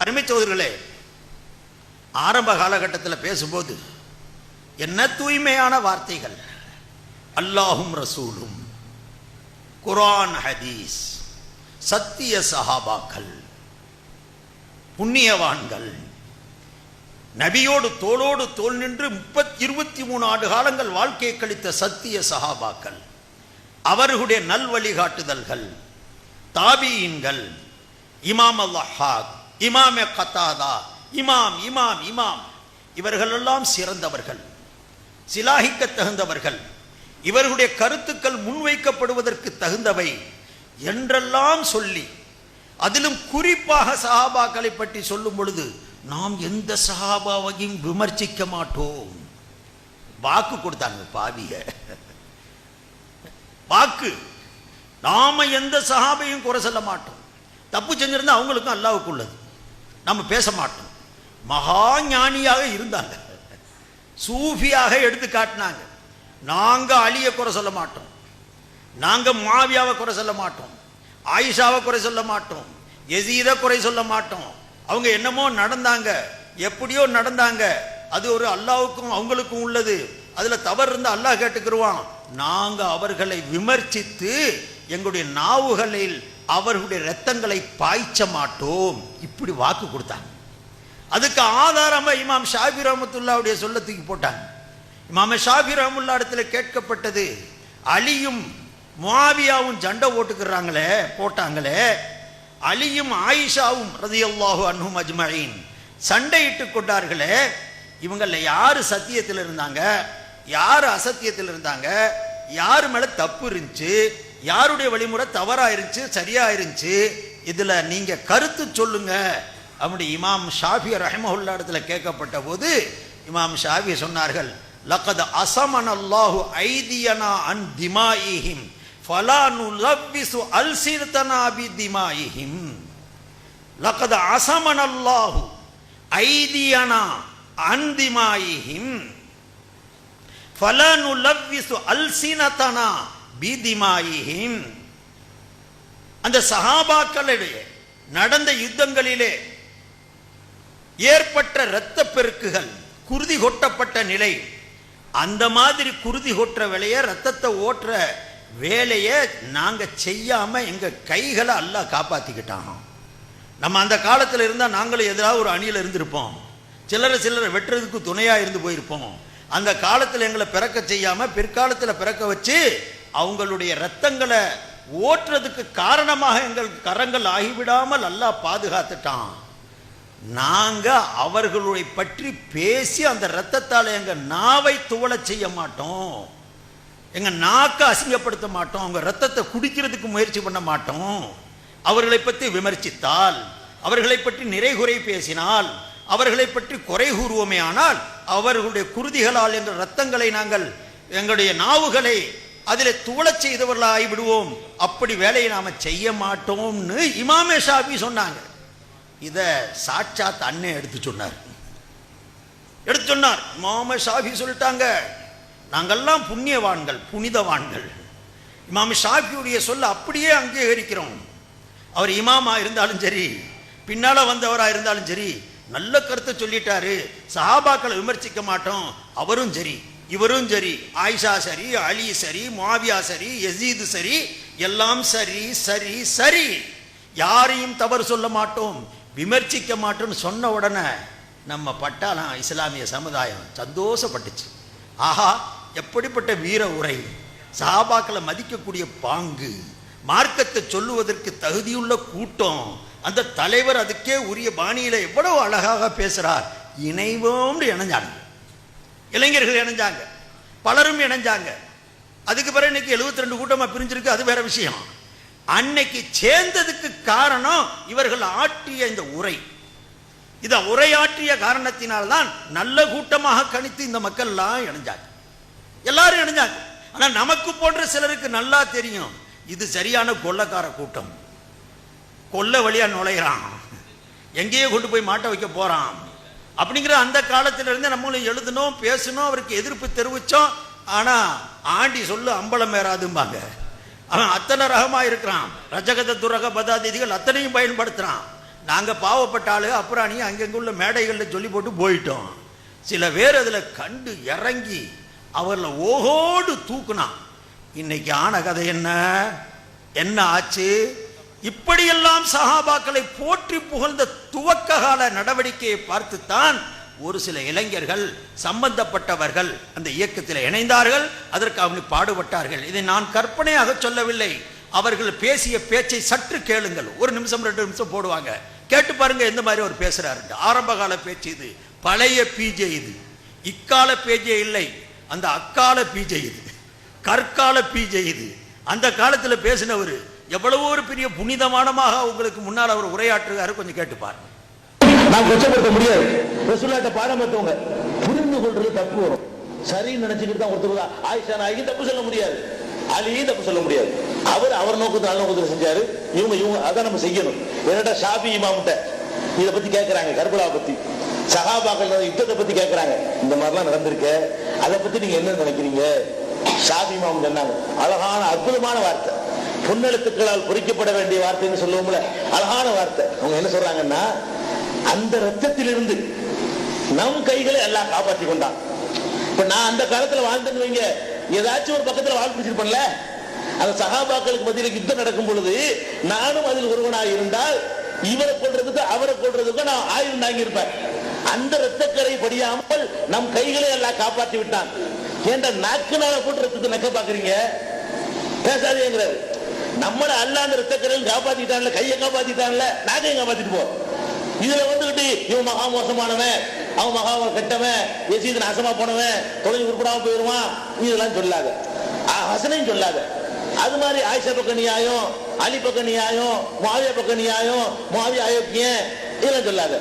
அருமை சோதர்களே ஆரம்ப காலகட்டத்தில் பேசும்போது என்ன தூய்மையான வார்த்தைகள்? அல்லாஹும் ரசூலும் குரான் ஹதீஸ் சத்திய சஹாபாக்கள் புண்ணியவான்கள் நபியோடு தோளோடு தோள் நின்று முப்பத்தி இருபத்தி மூணு ஆண்டு காலங்கள் வாழ்க்கையை கழித்த சத்திய சஹாபாக்கள் அவர்களுடைய நல் வழிகாட்டுதல்கள் தாபீன்கள் இமாம் அல்லாஹாக் இமாமே கத்தாதா இமாம் இமாம் இமாம். இவர்களெல்லாம் சிறந்தவர்கள் சிலாகிக்க தகுந்தவர்கள். இவர்களுடைய கருத்துக்கள் முன்வைக்கப்படுவதற்கு தகுந்தவை என்றெல்லாம் சொல்லி அதிலும் குறிப்பாக சஹாபாக்களை பற்றி சொல்லும் பொழுது நாம் எந்த சஹாபாவையும் விமர்சிக்க மாட்டோம். வாக்கு கொடுத்தாங்க பாவிய வாக்கு. நாம எந்த சஹாபையும் குறை சொல்ல மாட்டோம். தப்பு செஞ்சிருந்தா அவங்களுக்கும் அல்லாவுக்கு உள்ளது. நம்ம பேச மாட்டோம். மகா ஞானியாக இருந்தாங்க. சூஃபியாக எடுத்து காட்டினாங்க. நாங்கள் அழிய குறை சொல்ல மாட்டோம். நாங்கள் மாவியாவை குறை சொல்ல மாட்டோம். ஆயிஷாவை குறை சொல்ல மாட்டோம். எசீத குறை சொல்ல மாட்டோம். அவங்க என்னமோ நடந்தாங்க. எப்படியோ நடந்தாங்க. அது ஒரு அல்லாவுக்கும் அவங்களுக்கும் உள்ளது. அதில் தவறு இருந்தால் அல்லாஹ் கேட்டுக்கிருவான். நாங்கள் அவர்களை விமர்சித்து எங்களுடைய நாவுகளில் அவர்களுடைய ரத்தங்களை பாய்ச்ச மாட்டோம். இப்படி வாக்கு கொடுத்தாங்க. அதுக்கு ஆதாரமா இமாம் ஷாபி ரஹமத்துல்லாவுடைய சொல்ல தூக்கி போட்டாங்க. இமாம ஷாபி ரஹமுல்லா இடத்துல கேட்கப்பட்டது அலியும் முவாவியாவும் சண்டை ஓட்டுக்கிறாங்களே போட்டாங்களே அலியும் ஆயிஷாவும் ரதியல்லாஹு அன்ஹும் அஜ்மயின் சண்டையிட்டு கொண்டார்களே இவங்கள யாரு சத்தியத்தில் இருந்தாங்க யாரு அசத்தியத்தில் இருந்தாங்க யாரு மேல தப்பு இருந்துச்சு யாருடைய வழிமுறை தவறா இருந்துச்சு சரியா இருந்துச்சு இதுல நீங்க கருத்து சொல்லுங்க. அப்படி இமாம் ஷாஃபி ரஹமஹுல்லா இடத்துல கேட்கப்பட்ட போது இமாம் ஷாஃபி சொன்னார்கள் லக்கத் அசமன் அல்லாஹு ஐதியனா அன் திமாயிஹிம் ஃபலானு லவ்விசு அல்சிர்தனா பி திமாயிஹிம் லக்கத் அசமன் அல்லாஹு ஐதியனா அன் திமாயிஹிம் ஃபலானு லவ்விசு அல்சினதனா பீதிமாயின் அந்த சஹாபாக்களிடையே நடந்த யுத்தங்களிலே ஏற்பட்ட இரத்த பெருக்குகள் குருதி கொட்டப்பட்ட நிலை அந்த மாதிரி குருதி கொட்டுற வேலையை ரத்தத்தை ஓட்டுற வேலையை நாங்கள் செய்யாம எங்க கைகளை அல்லா காப்பாத்திக்கிட்டான். நம்ம அந்த காலத்தில் இருந்தால் நாங்களும் எதிராக ஒரு அணியில் இருந்திருப்போம். சிலரை சிலரை வெட்டுறதுக்கு துணையாக இருந்து போயிருப்போம். அந்த காலத்தில் எங்களை பிறக்க செய்யாம பிற்காலத்தில் பிறக்க வச்சு அவங்களுடைய ரத்தங்களை ஓட்டுறதுக்கு காரணமாக எங்கள் கரங்கள் ஆகிவிடாமல் அல்லாஹ் பாதுகாத்துட்டான். நாங்கள் அவர்களுடைய பற்றி பேசி அந்த ரத்தத்தால் எங்கள் நாவை துவளச் செய்ய மாட்டோம். எங்கள் நாக்கை அசிங்கப்படுத்த மாட்டோம். அவங்க ரத்தத்தை குடிக்கிறதுக்கு முயற்சி பண்ண மாட்டோம். அவர்களை பற்றி விமர்சித்தால் அவர்களை பற்றி நிறைகுறை பேசினால் அவர்களை பற்றி குறை கூறுவோமே ஆனால் அவர்களுடைய குருதிகளால் எங்கள் ரத்தங்களை நாங்கள் எங்களுடைய நாவுகளை அதில் துவளச் செய்தவர்களாகி விடுவோம். அப்படி வேலையை நாம் செய்ய மாட்டோம்னு இமாமே ஷாபி சொன்னாங்க. இதை சாட்சாத் அண்ணன் எடுத்து சொன்னார். எடுத்து சொன்னார். இமாம ஷாஃபி சொல்லிட்டாங்க. நாங்கள்லாம் புண்ணியவான்கள் புனிதவான்கள். இமாம ஷாஃபியுடைய சொல்ல அப்படியே அங்கீகரிக்கிறோம். அவர் இமாமா இருந்தாலும் சரி பின்னால் வந்தவராக இருந்தாலும் சரி நல்ல கருத்தை சொல்லிட்டாரு. சஹாபாக்களை விமர்சிக்க மாட்டோம். அவரும் சரி. இவரும் சரி ஆயிஷா சரி அலி சரி மாவியா சரி எசீது சரி எல்லாம் சரி சரி சரி. யாரையும் தவறு சொல்ல மாட்டோம் விமர்சிக்க மாட்டோம்னு சொன்ன உடனே நம்ம பட்டாளம் இஸ்லாமிய சமுதாயம் சந்தோஷப்பட்டுச்சு. ஆஹா எப்படிப்பட்ட வீர உரை. சஹாபாக்களை மதிக்கக்கூடிய பாங்கு. மார்க்கத்தை சொல்லுவதற்கு தகுதியுள்ள கூட்டம். அந்த தலைவர் அதுக்கே உரிய பாணியில எவ்வளவு அழகாக பேசுறார். இணைவோம்னு இணைஞ்சாங்க இளைஞர்கள் இணைஞ்சாங்க. பலரும் இணைஞ்சாங்க. அதுக்கு பிறகு இன்னைக்கு 72 ரெண்டு கூட்டமா பிரிஞ்சிருக்கு அது வேற விஷயம். அன்னைக்கு சேர்ந்ததுக்கு காரணம் இவர்கள் ஆற்றிய இந்த உரை. இத உரையாற்றிய காரணத்தினால்தான் நல்ல கூட்டமாக கணித்து இந்த மக்கள் எல்லாம் இணைஞ்சாங்க. எல்லாரும் இணைஞ்சாங்க. ஆனா நமக்கு போன்ற சிலருக்கு நல்லா தெரியும் இது சரியான கொள்ளக்கார கூட்டம். கொல்ல வழியா நுழையிறான். எங்கேயோ கொண்டு போய் மாட்ட வைக்க போறான். அப்படிங்கிற அந்த காலத்திலிருந்து நம்மளும் எழுதணும் பேசணும் அவருக்கு எதிர்ப்பு தெரிவித்தோம் ஆனால் ஆண்டி சொல்லு அம்பலம் ஏறாதும்பாங்க. அவன் அத்தனை ரகமாக இருக்கிறான். ரஜகத துரக பதாதிதிகள் அத்தனையும் பயன்படுத்துகிறான் நாங்கள் பாவப்பட்டாலும் ஆளு அங்கங்குள்ள உள்ள மேடைகளில் சொல்லி போட்டு போயிட்டோம். சில பேர் அதில் கண்டு இறங்கி அவரில் ஓகோடு தூக்குனான். இன்னைக்கு ஆன கதை என்ன? என்ன ஆச்சு? இப்படியெல்லாம் சஹாபாக்களை போற்றி புகழ்ந்த துவக்க கால நடவடிக்கையை பார்த்துத்தான் ஒரு சில இளைஞர்கள் சம்பந்தப்பட்டவர்கள் அந்த இயக்கத்தில் இணைந்தார்கள் அதற்கு அவங்க பாடுபட்டார்கள். இதை நான் கற்பனையாக சொல்லவில்லை. அவர்கள் பேசிய பேச்சை சற்று கேளுங்கள். ஒரு நிமிஷம் ரெண்டு நிமிஷம் போடுவாங்க. கேட்டு பாருங்க எந்த மாதிரி அவர் பேசுறாரு ஆரம்ப கால பேச்சு இது. பழைய பிஜே இது. இக்கால பேஜே இல்லை. அந்த அக்கால பிஜே இது. கற்கால பிஜே இது. அந்த காலத்தில் பேசினவர் எவ்வளவோ ஒரு பெரிய புனிதமானமாக உங்களுக்கு முன்னால் அவர் உரையாற்றுகிறாரு கொஞ்சம் கேட்டு பாருங்க நாம் கொச்சப்படுத்த முடியாது. ரசூல்லாட்ட பாடம் புரிந்து கொள்றது தப்பு வரும். சரின்னு நினைச்சுக்கிட்டு தான் ஒருத்தர் ஆயிஷா நாயகி தப்பு சொல்ல முடியாது. அலியும் தப்பு சொல்ல முடியாது. அவர் அவர் நோக்கத்தில் நல்ல நோக்கத்தில் செஞ்சாரு. இவங்க இவங்க அதான் நம்ம செய்யணும். என்னடா ஷாபி இமாமிட்ட இதை பத்தி கேட்கறாங்க கர்பலா பத்தி. சகாபாக்கள் யுத்தத்தை பத்தி கேட்கறாங்க இந்த மாதிரிலாம் நடந்திருக்கு. அதை பத்தி நீங்க என்ன நினைக்கிறீங்க? ஷாபி இமாம் சொன்னாங்க. அழகான அற்புதமான வார்த்தை. பொன்னெழுத்துக்களால் பொறிக்கப்பட வேண்டிய வார்த்தைன்னு சொல்லுவோம்ல அழகான வார்த்தை. அவங்க என்ன சொல்றாங்கன்னா அந்த ரத்தத்திலிருந்து நம் கைகளை எல்லாம் காப்பாற்றி கொண்டான். இப்ப நான் அந்த காலத்துல வாழ்ந்தேன்னு வைங்க ஏதாச்சும் ஒரு பக்கத்துல வாழ் பிடிச்சிருப்பேன்ல. அந்த சகாபாக்களுக்கு மத்தியில் யுத்தம் நடக்கும் பொழுது நானும் அதில் ஒருவனாக இருந்தால் இவரை கொள்றதுக்கு அவரை கொள்றதுக்கு நான் ஆயுதம் தாங்கி இருப்பேன் அந்த ரத்தக்கரை படியாமல் நம் கைகளை எல்லாம் காப்பாற்றி விட்டான். ஏன்டா நாளை போட்டு ரத்தத்தை நக்க பாக்குறீங்க பேசாதேங்கிறாரு. நம்மள அல்ல அந்த ரத்தக்கரையில் காப்பாத்திட்டான்ல கையை காப்பாத்திட்டான்ல நாக்கையும் காப்பாத்திட்டு போ. இதுல வந்துகிட்டு இவன் மகா மோசமானவன் அவன் மகா கெட்டவன் எசீது நாசமா போனவன் தொலைஞ்சு உருப்படாம போயிருவான் இதெல்லாம் சொல்லாத. ஹசனையும் சொல்லாத. அது மாதிரி ஆயிஷா பக்க நியாயம் அலி பக்க நியாயம் மாவியா பக்க நியாயம் மாவியா அயோக்கியன் இதெல்லாம் சொல்லாத.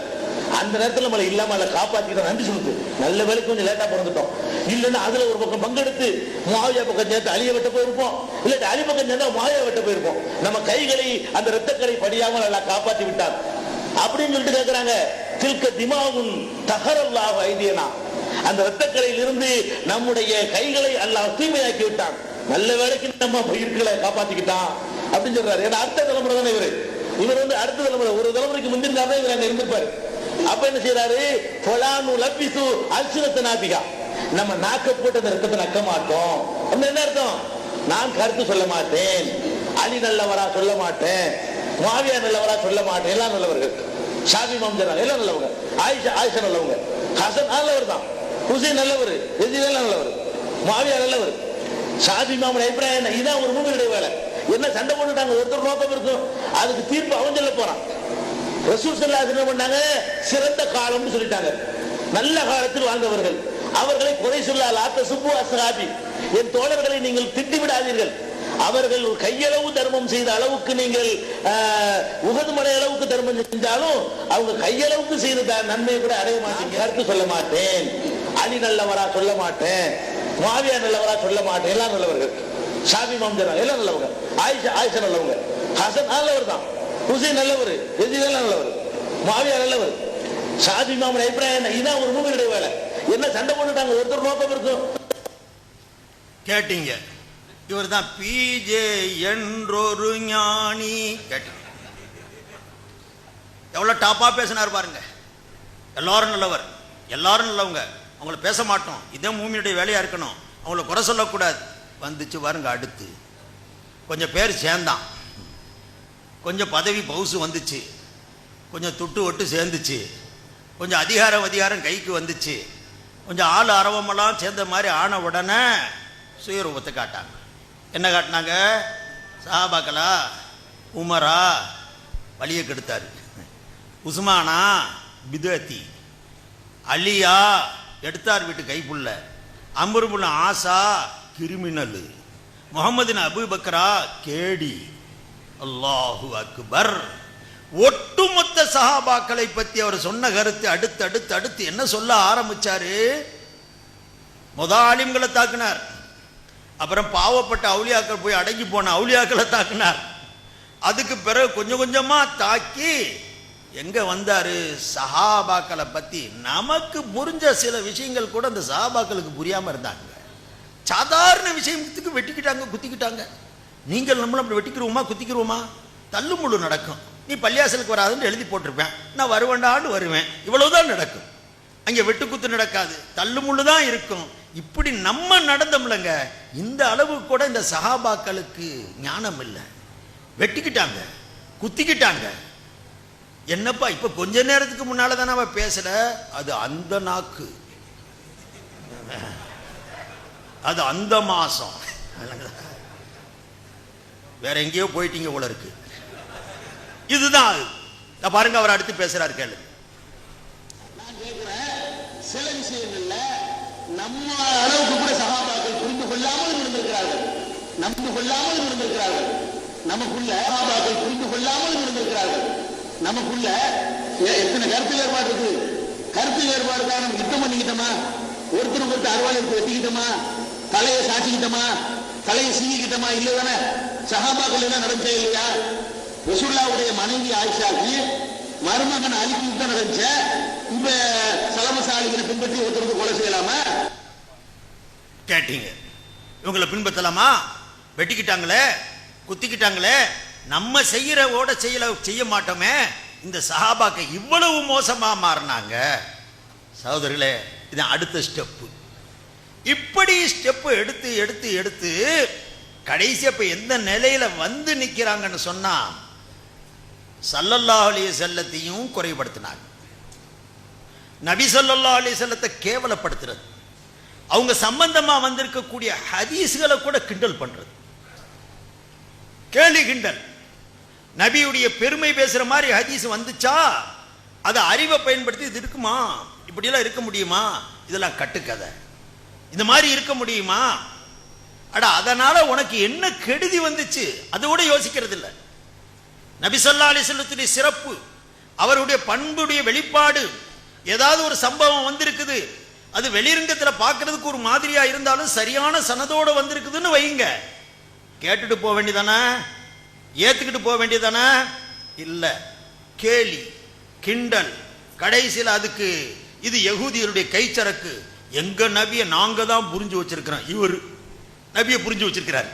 அந்த நேரத்துல நம்மளை இல்லாம அதை காப்பாற்றிக்கிற நன்றி சொல்லுது. நல்ல வேலைக்கு கொஞ்சம் லேட்டா பிறந்துட்டோம். இல்லைன்னா அதுல ஒரு பக்கம் பங்கெடுத்து மாவியா பக்கம் சேர்த்து அழிய விட்ட போயிருப்போம். இல்லாட்டி அழி பக்கம் சேர்ந்தா மாவியா வெட்ட போயிருப்போம். நம்ம கைகளை அந்த ரத்தக்கரை படியாமல் நல்லா காப்பாத்தி விட்டார் அப்படின்னு சொல்லிட்டு கேட்கிறாங்க தில்க திமாவும் தகரல்லாக ஐதியனா. அந்த ரத்தக்கரையில் இருந்து நம்முடைய கைகளை அல்லாஹ் தூய்மையாக்கி விட்டான். நல்ல வேலைக்கு நம்ம பயிர்களை காப்பாத்திக்கிட்டான். அப்படின்னு சொல்றாரு. ஏன்னா அடுத்த தலைமுறை தானே இவரு. இவர் வந்து அடுத்த தலைமுறை. ஒரு தலைமுறைக்கு முந்திருந்தாருன்னா இவர் அங்க இருந்திருப்பாரு. அப்ப என்ன செய்யறாரு பொலானு லப்பிசு அல்சுனத்த நாபிகா நம்ம நாக்க போட்டு அந்த ரத்தத்தை நக்க மாட்டோம். அப்படின்னு என்ன அர்த்தம்? நான் கருத்து சொல்ல மாட்டேன். அலி நல்லவரா சொல்ல மாட்டேன். மாவியா நல்லவரா சொல்ல மாட்டேன். எல்லாம் நல்லவர்கள். ஷாபி மாம்ஜரா எல்லாம் நல்லவங்க. ஆயிஷா ஆயிஷா நல்லவங்க. ஹசன் நல்லவர் தான். ஹுசைன் நல்லவர். எல்லாம் நல்லவர். மாவியா நல்லவர். ஷாபி மாமன் அபிப்பிராயம் என்ன? இதான் ஒரு மூவியுடைய வேலை. என்ன சண்டை போட்டுட்டாங்க? ஒருத்தர் நோக்கம் இருக்கும். அதுக்கு தீர்ப்பு அவன் சொல்ல போறான். ரசூல் என்ன பண்ணாங்க சிறந்த காலம்னு சொல்லிட்டாங்க. நல்ல காலத்தில் வாழ்ந்தவர்கள். அவர்களை குறை சொல்லால் ஆத்த சுப்பு அசகாபி என் தோழர்களை நீங்கள் திட்டி விடாதீர்கள் அவர்கள் ஒரு கையளவு தர்மம் செய்த அளவுக்கு நீங்கள் ஆஹ், உகது மலை அளவுக்கு தர்மம் செஞ்சாலும் அவங்க கையளவுக்கு செய்த நன்மை நன்மையை கூட அடைய மாட்டேன். கருத்து சொல்ல மாட்டேன். அலி நல்லவரா சொல்ல மாட்டேன். மாவியா நல்லவரா சொல்ல மாட்டேன். எல்லாம் நல்லவர்கள். ஷாபி மாம்ஜரா எல்லாம் நல்லவங்க. ஆயிஷா ஆயிஷா நல்லவங்க. ஹசன் நல்லவர் தான் ஹுசைன் நல்லவர் எஜிதல் நல்லவர் மாவியா நல்லவர். சாதி மாமன் அபிப்பிராயம் என்ன? இதான் ஒரு மூமினுடைய வேலை. என்ன சண்டை போட்டுட்டாங்க? ஒருத்தர் நோக்கம் இருக்கும். கேட்டீங்க. இவர் தான் பிஜே என்றொரு ஞானி. கேட்டீங்க. எவ்வளவு டாப்பா பேசினார் பாருங்க. எல்லாரும் நல்லவர். எல்லாரும் நல்லவங்க. அவங்கள பேச மாட்டோம். இதே மூமியுடைய வேலையா இருக்கணும். அவங்கள குறை சொல்லக்கூடாது. வந்துச்சு பாருங்க அடுத்து. கொஞ்சம் பேர் சேர்ந்தான். கொஞ்சம் பதவி பவுசு வந்துச்சு. கொஞ்சம் துட்டு ஒட்டு சேர்ந்துச்சு. கொஞ்சம் அதிகாரம் அதிகாரம் கைக்கு வந்துச்சு. கொஞ்சம் ஆள் அரவமெல்லாம் சேர்ந்த மாதிரி ஆன உடனே சுயரூபத்தை காட்டாங்க. என்ன காட்டினாங்க? சாபாக்களா உமரா வழியை கெடுத்தார். உஸ்மானா பிதத்தி அலியா எடுத்தார் வீட்டு கைப்புள்ள. அம்பருபுள்ள ஆசா கிரிமினல். முகமதின் அபுபக்கரா கேடி. அல்லாஹு அக்பர். ஒட்டுமொத்த சஹாபாக்களை பத்தி அவர் சொன்ன கருத்து அடுத்து அடுத்து அடுத்து என்ன சொல்ல ஆரம்பிச்சாரு? முத ஆலிம்களை தாக்குனார். அப்புறம் பாவப்பட்ட அவுளியாக்கள் போய் அடங்கி போன அவுளியாக்களை தாக்குனார். அதுக்கு பிறகு கொஞ்சம் கொஞ்சமா தாக்கி எங்க வந்தாரு? சஹாபாக்களை பத்தி. நமக்கு புரிஞ்ச சில விஷயங்கள் கூட அந்த சஹாபாக்களுக்கு புரியாம இருந்தாங்க. சாதாரண விஷயத்துக்கு வெட்டிக்கிட்டாங்க குத்திக்கிட்டாங்க. நீங்கள் நம்மளும் அப்படி வெட்டிக்கிறோமா குத்திக்கிறோமா தள்ளுமுள்ளு நடக்கும். நீ பள்ளியாசலுக்கு வராதுன்னு எழுதி போட்டிருப்பேன். நான் வருவேண்டான்னு வருவேன். இவ்வளவுதான் நடக்கும். அங்கே வெட்டுக்குத்து நடக்காது. தள்ளுமுள்ளு தான் இருக்கும். இப்படி நம்ம நடந்தோம்லங்க இந்த அளவு கூட இந்த சகாபாக்களுக்கு ஞானம் இல்லை. வெட்டிக்கிட்டாங்க. குத்திக்கிட்டாங்க. என்னப்பா இப்போ கொஞ்ச நேரத்துக்கு முன்னால தானே அவ பேசல அது அந்த நாக்கு. அது அந்த மாசம். வேற எங்கேயோ போயிட்டீங்க போல இருக்கு. இதுதான். அது. பாருங்க அவர் அடுத்து பேசுறாரு கேளு. நான் சில விஷயங்கள்ல நம்ம அளவுக்கு கூட சகாபாக்கள் புரிந்து கொள்ளாமல் இருந்திருக்கிறார்கள். நம்பு கொள்ளாமல் இருந்திருக்கிறார்கள். நமக்குள்ள சகாபாக்கள் புரிந்து கொள்ளாமல் இருந்திருக்கிறார்கள். நமக்குள்ள எத்தனை கருத்து ஏற்பாடு இருக்கு? கருத்து ஏற்பாடு தான் நம்ம யுத்தம் பண்ணிக்கிட்டோமா? ஒருத்தருக்கு ஒருத்தர் அறுவாள் எடுத்து வெட்டிக்கிட்டோமா? தலையை சாச்சிக்கிட்டோமா? தலையை சீங்கிக்கிட்டோமா இல்லை தானே சஹாபாக்கள் என்ன நடந்தே இல்லையா? ரசுல்லாவுடைய மனைவி ஆயிஷாக்கு மருமகன் அலிக்கு தான் நடந்துச்ச? இப்ப சலமசாலிகளை பின்பற்றி ஒருத்தருக்கு கொலை செய்யலாமா? கேட்டீங்க. இவங்களை பின்பற்றலாமா? வெட்டிக்கிட்டாங்களே குத்திக்கிட்டாங்களே நம்ம செய்யறவோட செய்யல செய்ய மாட்டோமே. இந்த சஹாபாக்க இவ்வளவு மோசமா மாறினாங்க. சகோதரிகளே இது அடுத்த ஸ்டெப்பு இப்படி ஸ்டெப்பு எடுத்து எடுத்து எடுத்து கடைசி அப்ப எந்த நிலையில வந்து நிக்கிறாங்கன்னு சொன்னா சல்லல்லா அலி செல்லத்தையும் குறைபடுத்தினாங்க நபி ஸல்லல்லாஹு அலி செல்லத்தை கேவலப்படுத்துறது. அவங்க சம்பந்தமா வந்திருக்கக்கூடிய ஹதீஸ்களை கூட கிண்டல் பண்றது. கேலி கிண்டல். நபியுடைய பெருமை பேசுற மாதிரி ஹதீஸ் வந்துச்சா? அதை அறிவை பயன்படுத்தி இது இருக்குமா? இப்படியெல்லாம் இருக்க முடியுமா? இதெல்லாம் கட்டுக்கதை. இந்த மாதிரி இருக்க முடியுமா? அட அதனால உனக்கு என்ன கெடுதி வந்துச்சு? அதோட கூட யோசிக்கிறது இல்லை நபிசல்லா அலிசல்லத்துடைய சிறப்பு அவருடைய பண்புடைய வெளிப்பாடு ஏதாவது ஒரு சம்பவம் வந்திருக்குது. அது வெளிரங்கத்தில் பார்க்கறதுக்கு ஒரு மாதிரியா இருந்தாலும் சரியான சனதோடு வந்திருக்குதுன்னு வைங்க கேட்டுட்டு போக வேண்டியதானே? ஏத்துக்கிட்டு போக வேண்டியதானே? இல்ல. கேலி கிண்டல் கடைசியில் அதுக்கு இது யகுதியருடைய கைச்சரக்கு. எங்க நபியை நாங்க தான் புரிஞ்சு வச்சிருக்கிறோம். இவர் நபியை புரிஞ்சு வச்சிருக்கிறார்.